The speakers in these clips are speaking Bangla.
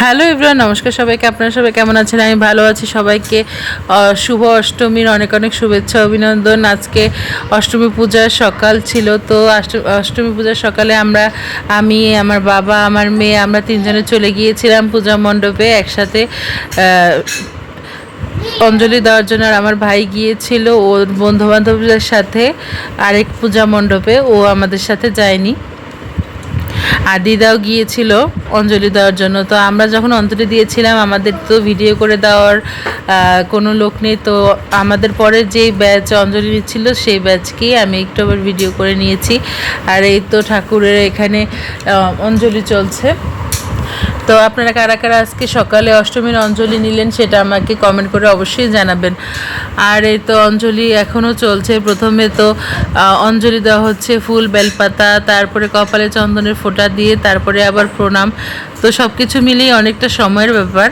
হ্যালো এভরিওয়ান, নমস্কার সবাইকে। আপনারা সবাই কেমন আছেন? আমি ভালো আছি। সবাইকে শুভ অষ্টমীর অনেক অনেক শুভেচ্ছা, অভিনন্দন। আজকে অষ্টমী পূজার সকাল ছিল, তো অষ্ট- অষ্টমী পূজার সকালে আমরা, আমি, আমার বাবা, আমার মেয়ে, আমরা তিনজনে চলে গিয়েছিলাম পূজা মণ্ডপে একসাথে। অঞ্জলি দেওয়ার জন্য আর আমার ভাই গিয়েছিল, ওর বন্ধু বান্ধবদের সাথে আরেক পূজা মণ্ডপে, ও আমাদের সাথে যায়নি। আর দিদাও গিয়েছিল অঞ্জলি দেওয়ার জন্য। তো আমরা যখন অন্তরে দিয়েছিলাম, আমাদের তো ভিডিও করে দেওয়ার কোনো লোক নেই। তো আমাদের পরে যেই ব্যাচ অঞ্জলি নিচ্ছিল, সেই ব্যাচকেই আমি একটু আবার ভিডিও করে নিয়েছি। আর এই তো ঠাকুরের এখানে অঞ্জলি চলছে। তো আপনারা কারা কারা আজকে সকালে অষ্টমীর অঞ্জলি নিলেন সেটা আমাকে কমেন্ট করে অবশ্যই জানাবেন। আর এই তো অঞ্জলি এখনও চলছে। প্রথমে তো অঞ্জলি দেওয়া হচ্ছে ফুল, বেলপাতা, তারপরে কপালে চন্দনের ফোঁটা দিয়ে, তারপরে আবার প্রণাম। তো সব কিছু মিলিয়ে অনেকটা সময়ের ব্যাপার।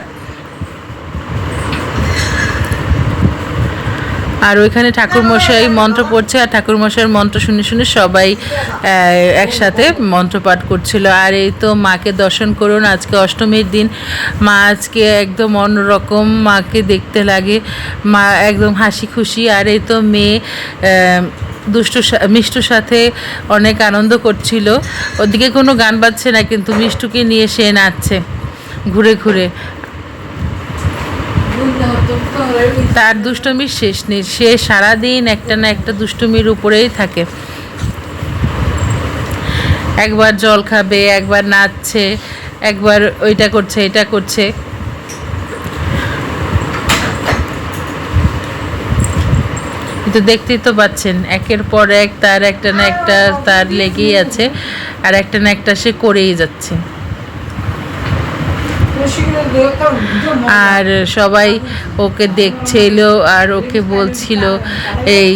আর ওইখানে ঠাকুরমশাই মন্ত্র পড়ছে, আর ঠাকুরমশাইয়ের মন্ত্র শুনে শুনে সবাই একসাথে মন্ত্র পাঠ করছিল। আর এই তো মাকে দর্শন করুন, আজকে অষ্টমীর দিন। মা আজকে একদম অন্যরকম মাকে দেখতে লাগে। মা একদম হাসি খুশি। আর এই তো মেয়ে দুষ্টু মিষ্টুর সাথে অনেক আনন্দ করছিল। ওদিকে কোনো গান বাজছে না, কিন্তু মিষ্টুকে নিয়ে সে নাচছে, ঘুরে ঘুরে। তার দুষ্টমির শেষ নেই। সে সারাদিন একটা না একটা দুষ্টুমির উপরেই থাকে। একবার জল খাবে, একবার নাচছে, একবার ওইটা করছে, এটা করছে। কিন্তু দেখতেই তো পাচ্ছেন, একের পর এক তার একটা না একটা তার লেগেই আছে, আর একটা না একটা সে করেই যাচ্ছে। আর সবাই ওকে দেখছিল আর ওকে বলছিল, এই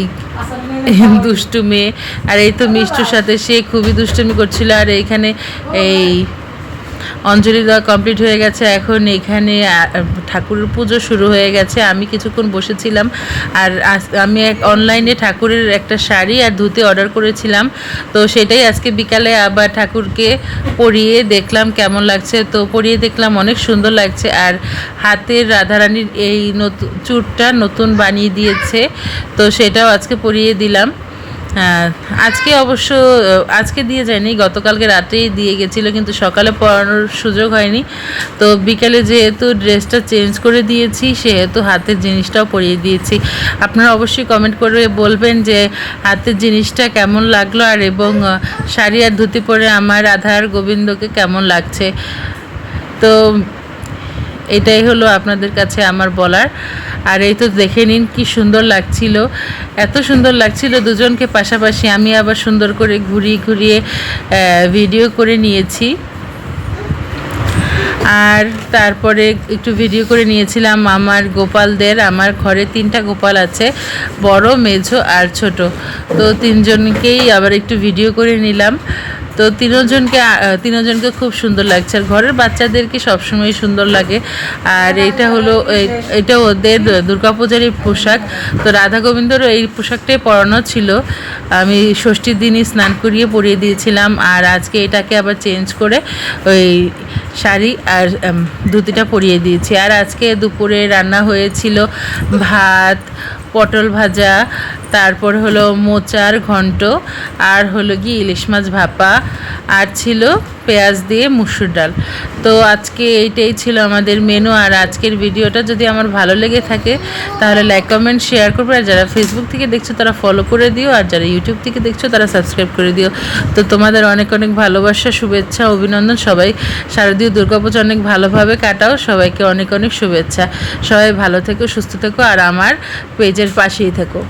দুষ্টু মেয়ে। আর এই তো মিষ্টুর সাথে সে খুবই দুষ্টুমি করছিল। আর এইখানে এই অঞ্জলি দেওয়া কমপ্লিট হয়ে গেছে। এখন এখানে ঠাকুরের পুজো শুরু হয়ে গেছে। আমি কিছুক্ষণ বসেছিলাম আর আমি এক অনলাইনে ঠাকুরের একটা শাড়ি আর ধুতি অর্ডার করেছিলাম। তো সেটাই আজকে বিকালে আবার ঠাকুরকে পরিয়ে দেখলাম কেমন লাগছে। তো পরিয়ে দেখলাম অনেক সুন্দর লাগছে আর হাতের রাধারানীর এই নতুন চুরটা নতুন বানিয়ে দিয়েছে। তো সেটাও আজকে পরিয়ে দিলাম। আজকে অবশ্য আজকে দিয়ে যায়নি, গতকালকে রাতেই দিয়ে গেছিল, কিন্তু সকালে পরানোর সুযোগ হয়নি। তো বিকেলে যেহেতু ড্রেসটা চেঞ্জ করে দিয়েছি, সেহেতু হাতের জিনিসটাও পরিয়ে দিয়েছি। আপনারা অবশ্যই কমেন্ট করে বলবেন যে হাতের জিনিসটা কেমন লাগল, আর এবং শাড়ি আর ধুতি পরে আমার রাধার গোবিন্দকে কেমন লাগছে। তো এটাই হলো আপনাদের কাছে আমার বলার। আর এই তো দেখে নিন কি সুন্দর লাগছিল। এত সুন্দর লাগছিল দুজনকে পাশাপাশি। আমি আবার সুন্দর করে ঘুরিয়ে ঘুরিয়ে ভিডিও করে নিয়েছি। আর তারপরে একটু ভিডিও করে নিয়েছিলাম আমার গোপালদের। আমার ঘরে তিনটা গোপাল আছে, বড়, মেঝো আর ছোট। তো তিনজনকেই আবার একটু ভিডিও করে নিলাম। তো তিনজনকে তিনজনকে খুব সুন্দর লাগছে। আর ঘরের বাচ্চাদেরকে সবসময় সুন্দর লাগে। আর এটা হলো এটা ওদের দুর্গাপূজারই পোশাক। তো রাধা গোবিন্দরও এই পোশাকটাই পরানো ছিল। আমি ষষ্ঠীর দিনই স্নান করিয়ে পরিয়ে দিয়েছিলাম। আর আজকে এটাকে আবার চেঞ্জ করে ওই শাড়ি আর ধুতিটা পরিয়ে দিয়েছি। আর আজকে দুপুরে রান্না হয়েছিল ভাত পটল ভাজা তারপর হলো মোচার ঘন্ট আর হলো গিয়ে ইলিশ মাছ ভাপা আর ছিল পেঁয়াজ দিয়ে মুসুর ডাল। তো আজকে এইটাই ছিল আমাদের মেনু আর আজকের ভিডিওটা যদি আমার ভালো লেগে থাকে, তাহলে লাইক কমেন্ট শেয়ার করবে। আর যারা ফেসবুক থেকে দেখছ, তারা ফলো করে দিও। আর যারা ইউটিউব থেকে দেখছ, তারা সাবস্ক্রাইব করে দিও। তো তোমাদের অনেক অনেক ভালোবাসা, শুভেচ্ছা, অভিনন্দন সবাই। শারদীয় দুর্গাপুজো অনেক ভালোভাবে কাটাও। সবাইকে অনেক অনেক শুভেচ্ছা। সবাই ভালো থেকো, সুস্থ থেকো, আর আমার পেজের পাশেই থেকো।